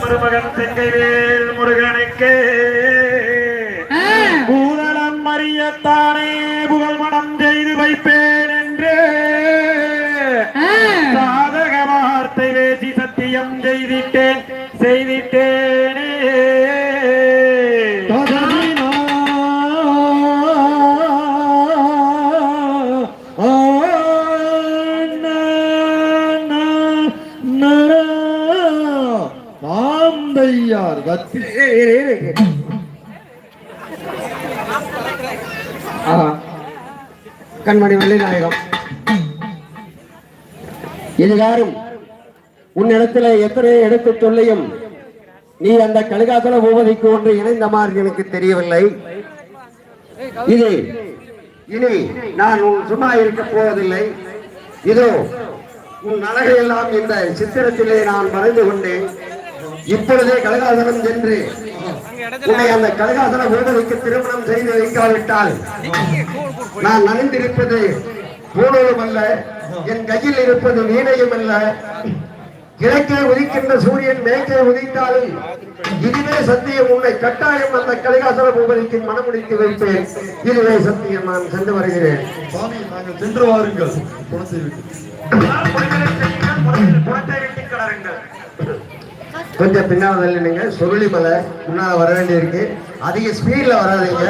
மருமகன் செங்கைவேல் முருகனுக்கு ஊரலம் அறியத்தானே புகழ் மனம் செய்து வைப்பேன் என்று சாதக வார்த்தை வேசி சத்தியம் கண்மணி வெள்ளிநாயகம். இதுகாரும் உன்னிடத்துல எத்தனை எடுத்து சொல்லியும் நீ அந்த கலிகாசல பூபதிக்கு ஒன்று இணைந்த மாதிரி எனக்கு தெரியவில்லை. இது இனி நான் உன் சும்மா இருக்க போவதில்லை. இதோ உன் அழகையெல்லாம் இந்த சித்திரத்திலே நான் மறைந்து கொண்டேன். இப்பொழுதே கலகாசனம் சென்று உன்னை அந்த கலகாசன பூபதிக்கு திருமணம் செய்து வைக்காவிட்டால் நான் நனைந்திருப்பது பூணூலும் அல்ல என் கையில் இருப்பது வீணையும் அல்ல. கிழக்கே உதிக்கின்ற சூரியன் மேற்கே உதித்தாலும் இதுவே சத்தியம். உன்னை கட்டாயம் அந்த கலிகாசல பூபதிக்கு மனமுடித்து வைப்பேன். இதுவே சத்தியம். நான் சென்று வருகிறேன். சுவாமி நாங்கள் சென்று வாருங்கள். குணத்தை விட்டு. கொஞ்சம் பின்னால் தள்ளினுங்க சுருளி மலை முன்னால வர வேண்டியிருக்கு. அதிக ஸ்பீட்ல வராதீங்க.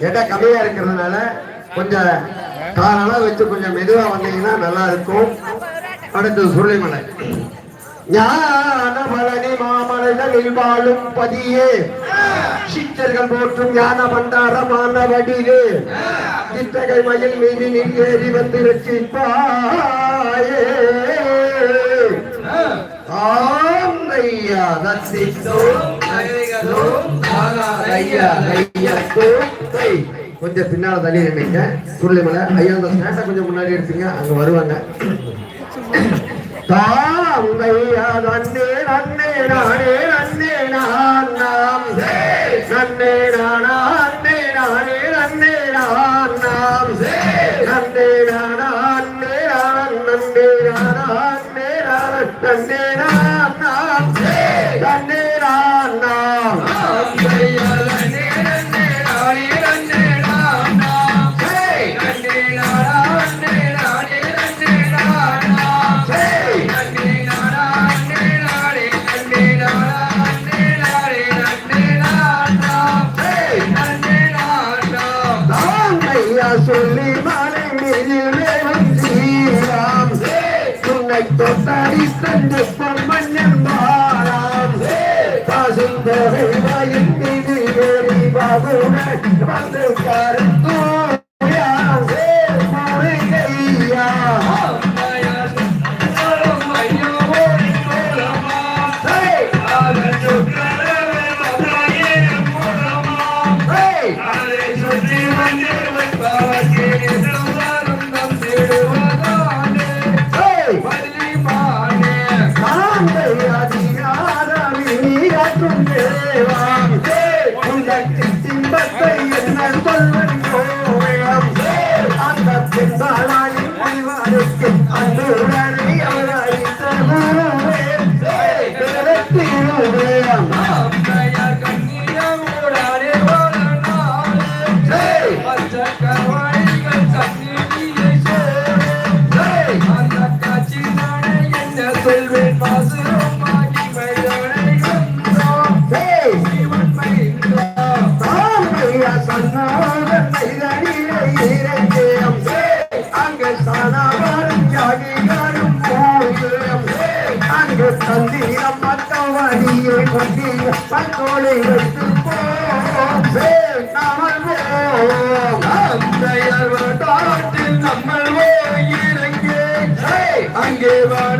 எடை கம்மியா இருக்கிறதுனால கொஞ்சம் காலெல்லாம் வச்சு கொஞ்சம் மெதுவா வந்தீங்கன்னா நல்லா இருக்கும் அடுத்து சுருளிமலை ஞான பழனி மாமலைகளில் வாழும் பதியே. சித்தர்கள் போற்றும் ஞான பண்டாரமான வடிவே இத்தகை மயில் மீது நீ ஏறி வந்து ஆ. தத்தித்தோ ஐயோ, ஐயா, ஐயா, தோ, தை. கொஞ்சம் பின்னால தள்ளி நினைங்க சுருளிமலை ஐயா அந்த ஸ்டாண்டை கொஞ்சம் முன்னாடி எடுத்துங்க அங்க வருவாங்க. தாங்கையா நன்னே நன்னே நானே நன்னே நான் நாம். நன்னே நானா அன்னே நானே நன்னே நான் நாம். நன்னே நானா அன்னே நான் நன்னே நானா அன்னே நான் நன்னே சொல்லி மலை மீதில் வேகம் சீராம் தொட்டாடி தந்து அங்கே வானவரும்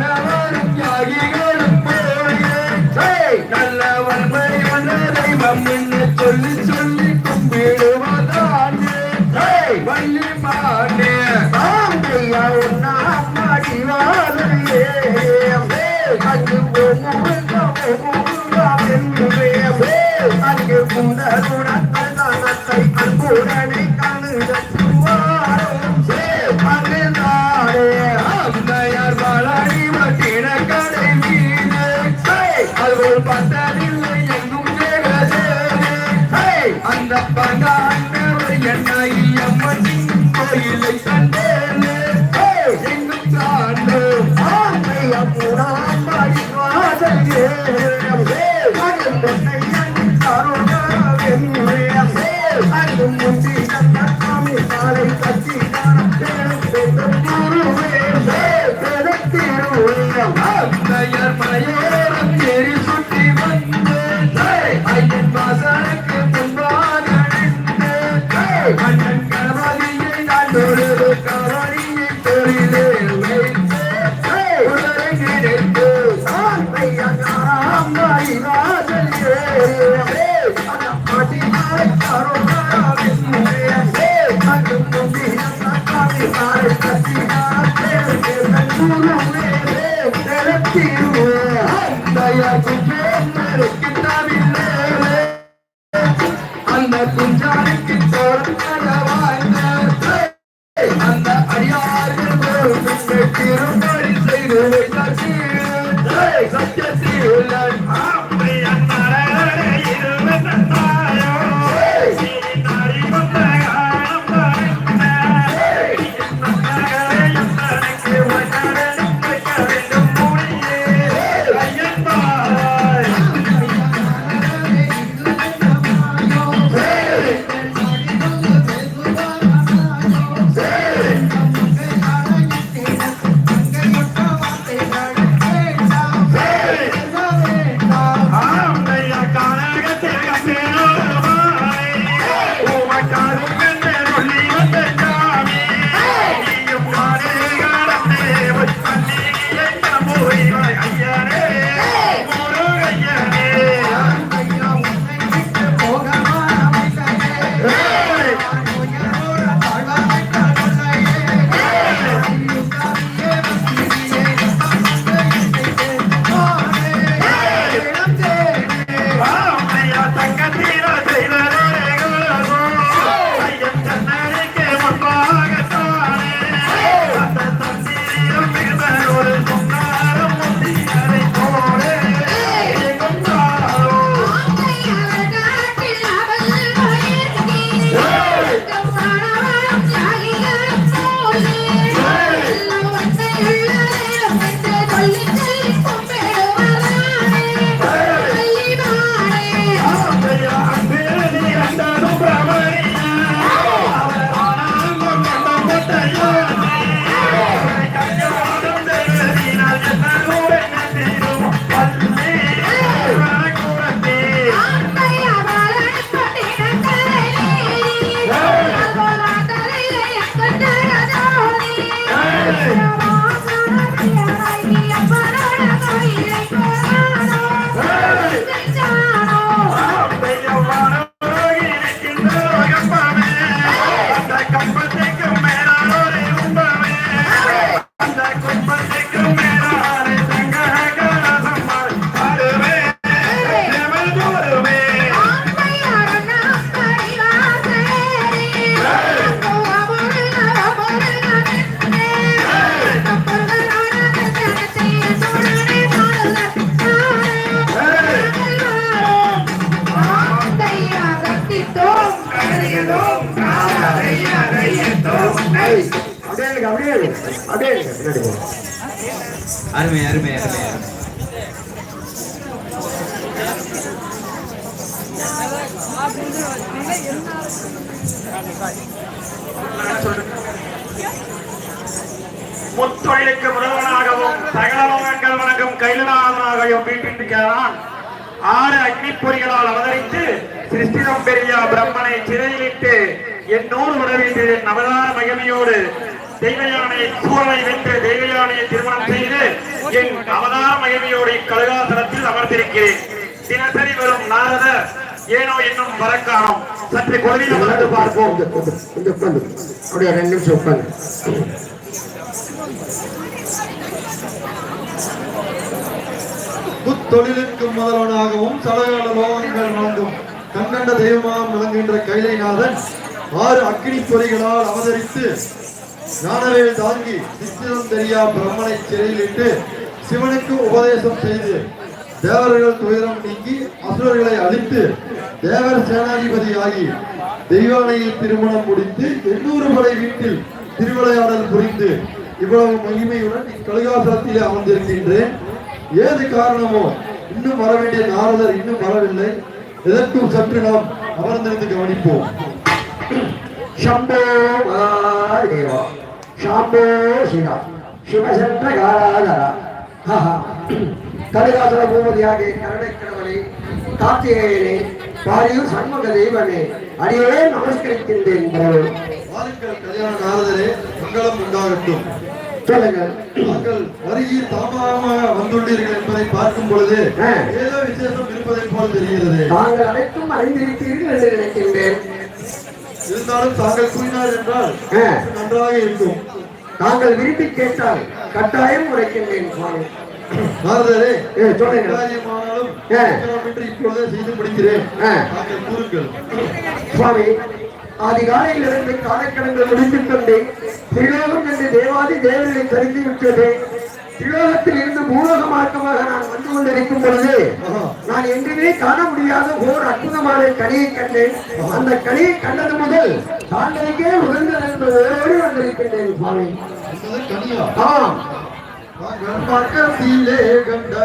அருமை அருமை அருமை முத்தொழிலுக்கு முதல்வனாகவும் சகலலோகங்கள் வணங்கும் கைலநாதனாகவும் வீட்டிருக்கிறான் ஆறு அக்னிப்பொறிகளால் அவதரித்து சிருஷ்டிதம் பெரிய பிரம்மனை சிறையிலிட்டு எண்ணூறு உறவிட்டு நவதார மகிமையோடு தெய்வயானை சூழலை வென்று தெய்வயானையை திருமணம் செய்து என் அவதார மகிமையோடு கழுகாசனத்தில் அமர்ந்திருக்கிறேன். தினசரி வரும் நாரதர் ஏனோ இன்னும் வரக்கானோம் சற்று கொள்கையில் அமர்ந்து பார்ப்போம். உட்காந்து. அப்படியே ரெண்டு நிமிஷம் உட்காந்து. புத்தொழிலுக்கு முதல்வனாகவும் சலகால லோகங்கள் வழங்கும் கண்ணண்ட தெய்வமாம் விளங்குகின்ற கைலைநாதன் ஆறு அக்கினி பொறிகளால் அவதரித்து ஞானவேல் தாங்கி சித்திரம் தெரியா பிரம்மனை சிறையிலிட்டு சிவனுக்கு உபதேசம் செய்து தேவர்கள் துயரம் நீங்கி அசுரர்களை அழித்து தேவர் சேனாதிபதியாகி தெய்வானையில் திருமணம் முடித்து எண்ணூறு படை வீட்டில் திருவிளையாடல் புரிந்து இவ்வளவு மகிமையுடன் இக்கலிகாசலத்திலே அமர்ந்திருக்கின்றேன். ஏது காரணமோ இன்னும் வர வேண்டிய நாரதர் இன்னும் வரவில்லை. எதற்கும் சற்று நாம் அமர்ந்திருந்து கவனிப்போம். சம்போ ಮಹಾದೇವ ಶಾಂಭೋ ಶಿವ ಶಿವಶಂಕರ ಗಾರಾಧರ கலிகாசல பூமதியாக கருணைக்கடவனே கார்த்திகேயனே பாரியூர் சண்முக தெய்வமே அடியே நமஸ்கரிக்கின்றேன் பிரபு. வாருங்கள் கல்யாண நாரதரே மங்களம் உண்டாகட்டும் சொல்லுங்கள் தாங்கள் வருகையில் தாமதமாக வந்துள்ளீர்கள் என்பதை பார்க்கும் பொழுது ஆ. ஏதோ விசேஷம் இருப்பதாக இருப்பதைப் போல் தெரிகிறது தாங்கள் அனைத்தும் அறிந்திருப்பீர்கள் என்று நினைக்கின்றேன் இருந்தாலும் தாங்கள் கூறினார் என்றால். நன்றாக இருக்கும். தாங்கள் விரும்பி கேட்டால் கட்டாயம் உரைக்கின்றேன் சுவாமி. சொல்லுங்க. காரியமானாலும் இப்பொழுதே செய்து முடிக்கிறேன். கூறுங்கள். சுவாமி அதிகாலையில் இருந்து காலக்கணங்கள் முடித்துக் கொண்டு திரிலோகம் என்று தேவாதி தேவர்களை தெரிந்து விட்டது. திரிலோகத்தில் இருந்து பூலோக மார்க்கமாக நான் வந்து கொண்டிருக்கும் பொழுது. நான் எங்குமே காண முடியாத ஓர் அற்புதமான கனியை கண்டேன். அந்த கனியை கண்டது முதல் தாங்களுக்கே உகந்தது என்று ஓடி வந்திருக்கின்றேன் சுவாமி. ஆம். கண்ட